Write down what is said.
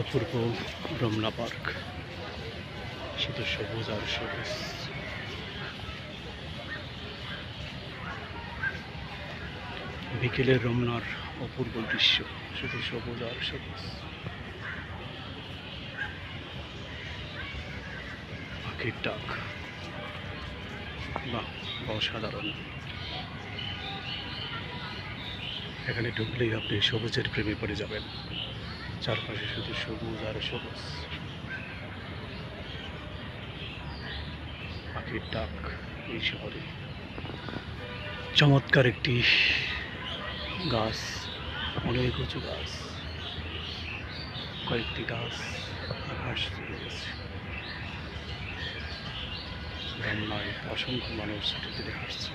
অপূর্ব Brahma park. শুধু সবুজ আর সবুজ। বিকেলের রমনার অপূর্ব দৃশ্য, শুধু সবুজ আর সবুজ। পাখির ডাক বাহ, অসাধারণ। এখানে ঢুকলেই আপনি সবুজের প্রেমে পড়ে যাবেন। চারপাশে শুধু সবুজ আর সবুজ। পাখির ডাক এই শহরে। চমৎকার একটি গাছ, অনেক উঁচু গাছ। কয়েকটি গাছ আকাশ চলে নয় অসংখ্য মানুষ ছুটিতে আসছে